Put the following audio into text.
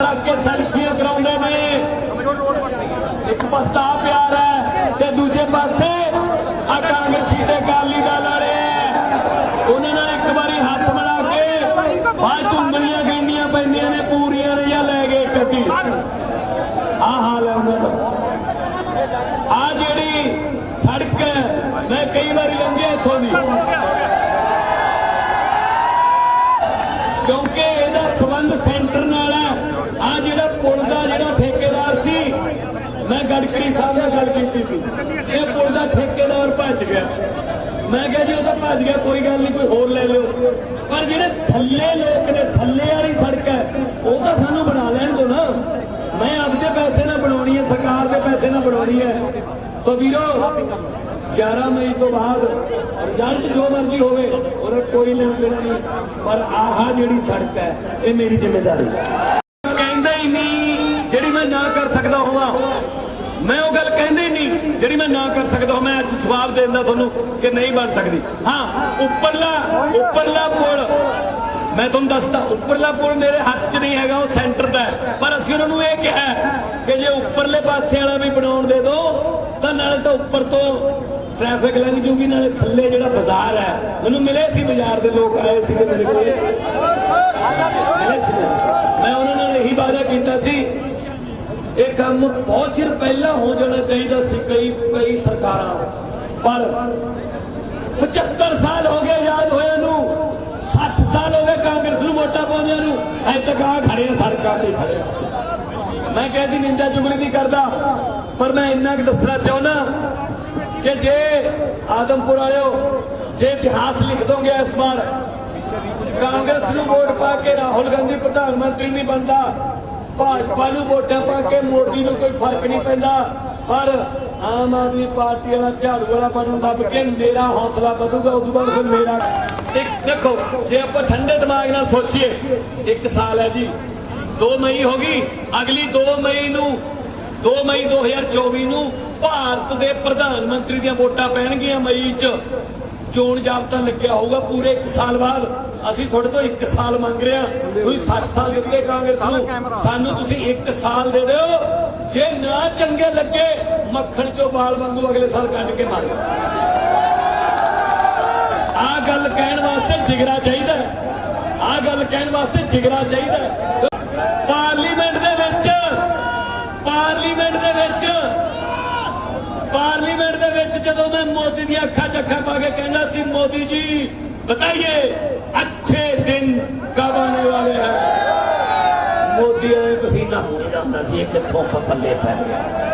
ਰੱਖ ਕੇ ਸੈਲਫੀਆਂ ਕਰਾਉਂਦੇ ਨੇ। ਇੱਕ ਪਾਸਾ ਪਿਆਰ ਹੈ ਤੇ ਦੂਜੇ ਪਾਸੇ ਆ ਕਾਂਗਰਸੀ ਤੇ ਅਕਾਲੀ ਦਲ ਵਾਲੇ ਉਹਨਾਂ ਨਾਲ ਇੱਕ ਵਾਰੀ ਹੱਥ ਮਿਲਾ ਕੇ ਬਾਅਦ ਚੁੰਗਲੀਆਂ ਉਂਗਲੀਆਂ ਪੈਂਦੀਆਂ ਨੇ, ਪੂਰੀਆਂ ਨੇ ਜਾਂ ਲੈ ਗਏ ਕਦੀ ਆ ਹਾਲ ਹੈ ਉਹਨਾਂ ਦਾ। ਆ ਜਿਹੜੀ ਸੜਕ ਹੈ, ਮੈਂ ਕਈ ਵਾਰੀ ਲੰਘਿਆ ਇੱਥੋਂ ਦੀ ਕਿਉਂਕਿ ਇਹਦਾ ਸਬੰਧ ਸੈਂਟਰ ਨਾਲ ਹੈ ਆ ਜਿਹੜਾ ਪੁਲ ਦਾ ਜਿਹੜਾ ਠੇਕੇਦਾਰ ਸੀ ਮੈਂ ਸਾਹਿਬ ਨਾਲ ਗੱਲ ਕੀਤੀ ਸੀ। ਇਹ ਪੁਲ ਦਾ ਠੇਕੇਦਾਰ ਭੱਜ ਗਿਆ। ਮੈਂ ਕਿਹਾ ਜੀ, ਉਹ ਤਾਂ ਭੱਜ ਗਿਆ, ਕੋਈ ਗੱਲ ਨਹੀਂ, ਕੋਈ ਹੋਰ ਲੈ ਲਿਓ। ਪਰ ਜਿਹੜੇ ਥੱਲੇ ਲੋਕ ਨੇ, ਥੱਲੇ ਵਾਲੀ ਸੜਕ ਹੈ, ਉਹ ਤਾਂ ਸਾਨੂੰ ਬਣਾ ਲੈਣ ਦਿਓ ਨਾ। ਮੈਂ ਆਪਦੇ ਪੈਸੇ ਨਾਲ ਬਣਾਉਣੀ ਹੈ, ਸਰਕਾਰ ਦੇ ਪੈਸੇ ਨਾਲ ਬਣਾਉਣੀ ਹੈ। ਤਾਂ ਵੀਰੋ 11 ਮਈ ਤੋਂ ਬਾਅਦ ਰਿਜ਼ਲਟ ਜੋ ਮਰਜ਼ੀ ਹੋਵੇ ਉਹਦਾ ਕੋਈ ਲੈਣ ਦੇਣਾ ਨਹੀਂ। ਪਰ ਆਹ ਜਿਹੜੀ ਸੜਕ ਹੈ, ਇਹ ਮੇਰੀ ਜ਼ਿੰਮੇਵਾਰੀ ਹੈ। ਕਹਿੰਦਾ ਹੀ ਨਹੀਂ, ਜਿਹੜੀ ਮੈਂ ਨਾ ਕਰ ਸਕਦਾ ਹੋਵਾਂ ਮੈਂ ਉਹ ਗੱਲ ਕਹਿੰਦਾ ਹੀ ਨਹੀਂ, ਜਿਹੜੀ ਮੈਂ ਨਾ ਕਰ ਸਕਦਾ ਮੈਂ ਅੱਜ ਜਵਾਬ ਦੇ ਦਿੰਦਾ ਤੁਹਾਨੂੰ ਕਿ ਨਹੀਂ ਬਣ ਸਕਦੀ। ਹਾਂ, ਉੱਪਰਲਾ ਉੱਪਰਲਾ ਪੁਲ। ਮੈਂ ਤੁਹਾਨੂੰ ਦੱਸਦਾ, ਉੱਪਰਲਾ ਪੁਲ ਮੇਰੇ ਹੱਥ 'ਚ ਨਹੀਂ ਹੈਗਾ, ਉਹ ਸੈਂਟਰ ਦਾ ਪਰ ਅਸੀਂ ਉਹਨਾਂ ਨੂੰ ਇਹ ਕਿਹਾ ਕਿ ਜੇ ਉੱਪਰਲੇ ਪਾਸੇ ਵਾਲਾ ਵੀ ਬਣਾਉਣ ਦੇ ਦਿਓ ਤਾਂ ਨਾਲੇ ਤਾਂ ਉੱਪਰ ਤੋਂ ਟ੍ਰੈਫਿਕ ਲੰਘ ਜੂਗੀ, ਨਾਲੇ ਥੱਲੇ ਜਿਹੜਾ ਬਾਜ਼ਾਰ ਹੈ, ਮੈਨੂੰ ਮਿਲੇ ਸੀ ਬਾਜ਼ਾਰ ਦੇ ਲੋਕ, ਆਏ ਸੀ ਮੇਰੇ ਕੋਲ। ਸੀ। ਮੈਂ ਉਹਨਾਂ ਨਾਲ ਇਹੀ ਵਾਅਦਾ ਕੀਤਾ ਸੀ ਇਹ ਕੰਮ ਬਹੁਤ ਚਿਰ ਪਹਿਲਾਂ ਹੋ ਜਾਣਾ ਚਾਹੀਦਾ ਸੀ ਕਈ ਕਈ ਸਰਕਾਰਾਂ ਪਰ 75 ਸਾਲ ਹੋ ਗਏ ਆਜ਼ਾਦ ਹੋਇਆ ਨੂੰ 60 ਸਾਲ ਹੋ ਗਏ ਕਾਂਗਰਸ ਨੂੰ ਵੋਟਾਂ ਪਾਉਂਦਿਆਂ ਨੂੰ, ਅਜੇ ਤੱਕ ਆ ਖੜੇ ਸੜਕਾਂ ਤੇ ਮੈਂ ਕਹਿੰਦੀ ਨਿੰਦਾ ਚੁਗਲੀ ਨਹੀਂ ਕਰਦਾ, ਪਰ ਮੈਂ ਇੰਨਾ ਕੁ ਦੱਸਣਾ ਚਾਹੁੰਦਾ ਕਿ ਜੇ ਆਦਮਪੁਰ ਵਾਲਿਓ, ਜੇ ਇਤਿਹਾਸ ਲਿਖ ਦੋਗੇ ਇਸ ਵਾਰ, ਕਾਂਗਰਸ ਨੂੰ ਵੋਟ ਪਾ ਕੇ ਰਾਹੁਲ ਗਾਂਧੀ ਪ੍ਰਧਾਨ ਮੰਤਰੀ ਨਹੀਂ ਬਣਦਾ ਭਾਜਪਾ ਨੂੰ ਵੋਟਾਂ ਪਾ ਕੇ ਮੋਦੀ ਨੂੰ ਕੋਈ ਫ਼ਰਕ ਨਹੀਂ ਪੈਂਦਾ। ਪਰ ਆਮ ਆਦਮੀ ਪਾਰਟੀ ਵਾਲਾ ਝਾੜੂ ਵਾਲਾ ਬਟਨ ਦੱਬ ਕੇ ਮੇਰਾ ਹੌਸਲਾ ਵਧੂਗਾ ਉਦੋਂ ਬਾਅਦ ਫਿਰ ਮੇਰਾ ਇੱਕ ਦੇਖੋ, ਜੇ ਆਪਾਂ ਠੰਡੇ ਦਿਮਾਗ ਨਾਲ ਸੋਚੀਏ, ਇੱਕ ਸਾਲ ਹੈ ਜੀ 2 ਮਈ ਹੋ ਗਈ, ਅਗਲੀ 2 ਮਈ ਨੂੰ 2 ਮਈ 2024 ਨੂੰ ਭਾਰਤ ਦੇ ਪ੍ਰਧਾਨ ਮੰਤਰੀ ਦੀਆਂ ਵੋਟਾਂ ਪੈਣਗੀਆਂ ਮਈ 'ਚ। ਚੋਣ ਜਾਬਤਾ ਲੱਗਿਆ ਹੋਊਗਾ ਪੂਰੇ 1 ਸਾਲ ਬਾਅਦ। ਅਸੀਂ ਤੁਹਾਡੇ ਤੋਂ 1 ਸਾਲ ਮੰਗ ਰਹੇ ਹਾਂ। ਤੁਸੀਂ 60 ਸਾਲ ਦਿੱਤੇ ਕਾਂਗਰਸ ਨੂੰ। ਸਾਨੂੰ ਤੁਸੀਂ 1 ਸਾਲ ਦੇ ਦਿਓ। ਜੇ ਨਾ ਚੰਗੇ ਲੱਗੇ, ਮੱਖਣ ਚੋਂ ਵਾਲ ਵਾਂਗੂ ਅਗਲੇ ਸਾਲ ਕੱਢ ਕੇ ਮਾਰਿਓ। ਆ ਗੱਲ ਕਹਿਣ ਵਾਸਤੇ ਜਿਗਰਾ ਚਾਹੀਦਾ ਆ ਗੱਲ ਕਹਿਣ ਵਾਸਤੇ ਜਿਗਰਾ ਚਾਹੀਦਾ ਪਾਰਲੀਮੈਂਟ ਦੇ ਵਿੱਚ, ਪਾਰਲੀਮੈਂਟ ਦੇ ਵਿੱਚ, ਪਾਰਲੀਮੈਂਟ ਦੇ ਵਿੱਚ ਜਦੋਂ ਮੈਂ ਮੋਦੀ ਦੀਆਂ ਅੱਖਾਂ 'ਚ ਅੱਖਾਂ ਪਾ ਕੇ ਕਹਿੰਦਾ ਸੀ, ਮੋਦੀ ਜੀ, ਬਤਾਈਏ हैं ਮੋਦੀ ਨੇ ਪਸੀਨਾ ਪੂਰੀ ਜਾਂਦਾ ਸੀ ਇਹ ਕਿੱਥੋਂ ਪੱਲੇ ਪੈ ਗਿਆ।